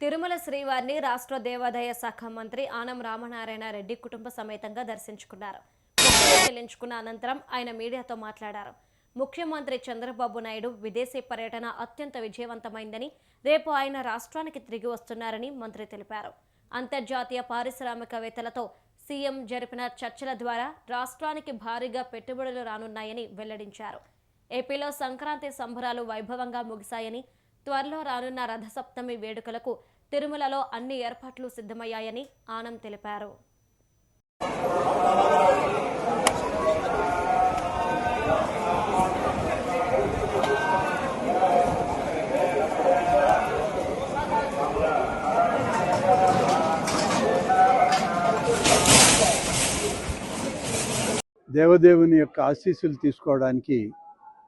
తిరుమల శ్రీవారిని రాష్ట్ర దేవాదాయ శాఖ మంత్రి ఆనం రామనారాయణ రెడ్డి కుటుంబ సమేతంగా దర్శించుకున్నారు. చెల్లించుకున్న అనంతరం ఆయన మీడియాతో మాట్లాడారు. ముఖ్యమంత్రి చంద్రబాబు నాయుడు విదేశీ పర్యటన అత్యంత విజయవంతమైందని రేపు ఆయన రాష్ట్రానికి తిరిగి వస్తున్నారని మంత్రి తెలిపారు. అంతర్జాతీయ పారిశ్రామికవేత్తలతో సీఎం జరిపిన చర్చల ద్వారా రాష్ట్రానికి భారీగా పెట్టుబడులు రానున్నాయని వెల్లడించారు. ఏపీలో సంక్రాంతి సంబరాలు వైభవంగా ముగిశాయని త్వరలో రానున్న రథసప్తమి వేడుకలకు తిరుమలలో అన్ని ఏర్పాట్లు సిద్ధమయ్యాయని ఆనం తెలిపారు. దేవదేవుని యొక్క ఆశీస్సులు తీసుకోవడానికి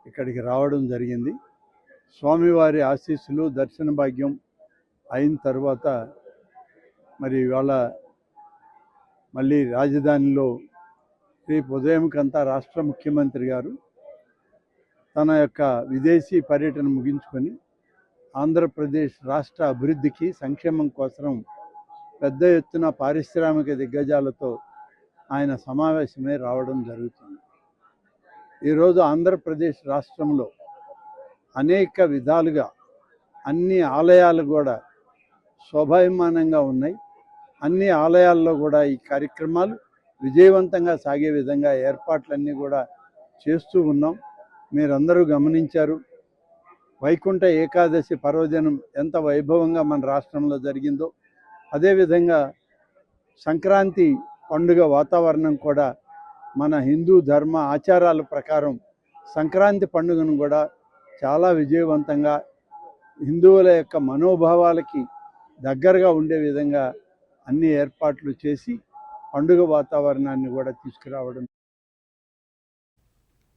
ఇక్కడికి రావడం జరిగింది. స్వామివారి ఆశీస్సులు దర్శన భాగ్యం అయిన తర్వాత మరి ఇవాళ మళ్ళీ రాజధానిలో రేపు ఉదయంకంతా రాష్ట్ర ముఖ్యమంత్రి గారు తన యొక్క విదేశీ పర్యటన ముగించుకొని ఆంధ్రప్రదేశ్ రాష్ట్ర అభివృద్ధికి సంక్షేమం కోసం పెద్ద ఎత్తున పారిశ్రామిక దిగ్గజాలతో ఆయన సమావేశమే రావడం జరుగుతుంది. ఈరోజు ఆంధ్రప్రదేశ్ రాష్ట్రంలో అనేక విధాలుగా అన్ని ఆలయాలు కూడా శోభాయమానంగా ఉన్నాయి. అన్ని ఆలయాల్లో కూడా ఈ కార్యక్రమాలు విజయవంతంగా సాగే విధంగా ఏర్పాట్లన్నీ కూడా చేస్తూ ఉన్నాం. మీరందరూ గమనించారు. వైకుంఠ ఏకాదశి పర్వదినం ఎంత వైభవంగా మన రాష్ట్రంలో జరిగిందో అదేవిధంగా సంక్రాంతి పండుగ వాతావరణం కూడా మన హిందూ ధర్మ ఆచారాల ప్రకారం సంక్రాంతి పండుగను కూడా చాలా విజయవంతంగా హిందువుల యొక్క మనోభావాలకి దగ్గరగా ఉండే విధంగా అన్ని ఏర్పాట్లు చేసి పండుగ వాతావరణాన్ని కూడా తీసుకురావడం